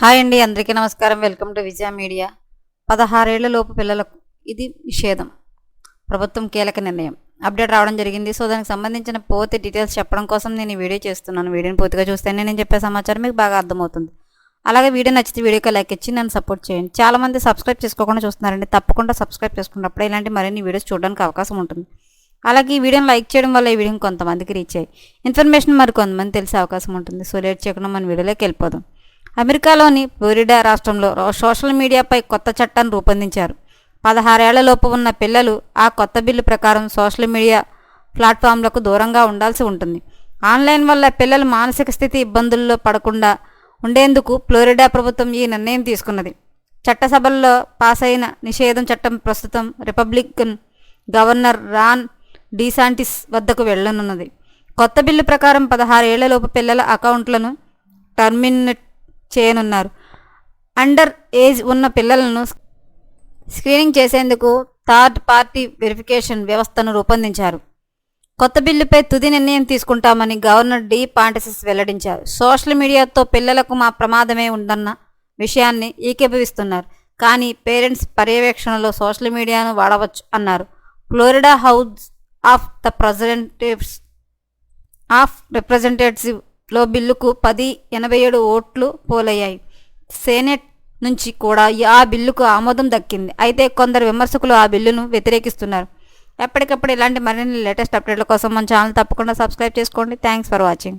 Hi అండి అందరికీ నమస్కారం. Welcome to Vijaya media. పదహారేళ్ళ లోపు పిల్లలకు ఇది నిషేధం. ప్రభుత్వం కీలక నిర్ణయం. అప్డేట్ రావడం జరిగింది. సో దానికి సంబంధించిన పూర్తి డీటెయిల్స్ చెప్పడం కోసం నేను ఈ వీడియో చేస్తున్నాను. వీడియోని పూర్తిగా చూస్తేనే నేను చెప్పే సమాచారం మీకు బాగా అర్థమవుతుంది. అలాగే వీడియో నచ్చితే వీడియోకి లైక్ ఇచ్చి నన్ను సపోర్ట్ చేయండి. చాలామంది సబ్స్క్రైబ్ చేసుకోకుండా చూస్తున్నారండి. తప్పకుండా సబ్స్క్రైబ్ చేసుకున్నప్పుడు ఇలాంటి మరిన్ని వీడియోస్ చూడడానికి అవకాశం ఉంటుంది. అలాగే ఈ వీడియోని లైక్ చేయడం వల్ల ఈ వీడియోని కొంతమందికి రీచ్ అయ్యి ఇన్ఫర్మేషన్ మరి కొంతమంది తెలిసే అవకాశం ఉంటుంది. సో లేట్ చేయకుండా మన వీడియోలోకి వెళ్ళిపోదాం. అమెరికాలోని ఫ్లోరిడా రాష్ట్రంలో రో- సోషల్ మీడియాపై కొత్త చట్టాన్ని రూపొందించారు. పదహారేళ్ళలోపు ఉన్న పిల్లలు ఆ కొత్త బిల్లు ప్రకారం సోషల్ మీడియా ప్లాట్ఫామ్లకు దూరంగా ఉండాల్సి ఉంటుంది. ఆన్లైన్ వల్ల పిల్లలు మానసిక స్థితి ఇబ్బందుల్లో పడకుండా ఉండేందుకు ఫ్లోరిడా ప్రభుత్వం ఈ నిర్ణయం తీసుకున్నది. చట్టసభల్లో పాస్ అయిన నిషేధం చట్టం ప్రస్తుతం రిపబ్లికన్ గవర్నర్ రాన్ డీసాంటిస్ వద్దకు వెళ్ళనున్నది కొత్త బిల్లు ప్రకారం పదహారేళ్ళలోపు పిల్లల అకౌంట్లను టర్మినేట్ చేయనున్నారు. అండర్ ఏజ్ ఉన్న పిల్లలను స్క్రీనింగ్ చేసేందుకు థర్డ్ పార్టీ వెరిఫికేషన్ వ్యవస్థను రూపొందించారు. కొత్త బిల్లుపై తుది నిర్ణయం తీసుకుంటామని గవర్నర్ డి. పాంటసిస్ వెల్లడించారు. సోషల్ మీడియాతో పిల్లలకు మా ప్రమాదమే ఉందన్న విషయాన్ని ఏకీభవిస్తున్నారు కానీ పేరెంట్స్ పర్యవేక్షణలో సోషల్ మీడియాను వాడవచ్చు అన్నారు. Florida house of the presidents of representative లో బిల్లుకు పది ఎనభై ఏడు ఓట్లు పోలయ్యాయి. సెనెట్ నుంచి కూడా ఆ బిల్లుకు ఆమోదం దక్కింది. అయితే కొందరు విమర్శకులు ఆ బిల్లును వ్యతిరేకిస్తున్నారు. ఎప్పటికప్పుడు ఇలాంటి మరిన్ని లేటెస్ట్ అప్డేట్ల కోసం మన ఛానల్ తప్పకుండా సబ్స్క్రైబ్ చేసుకోండి. Thanks for watching.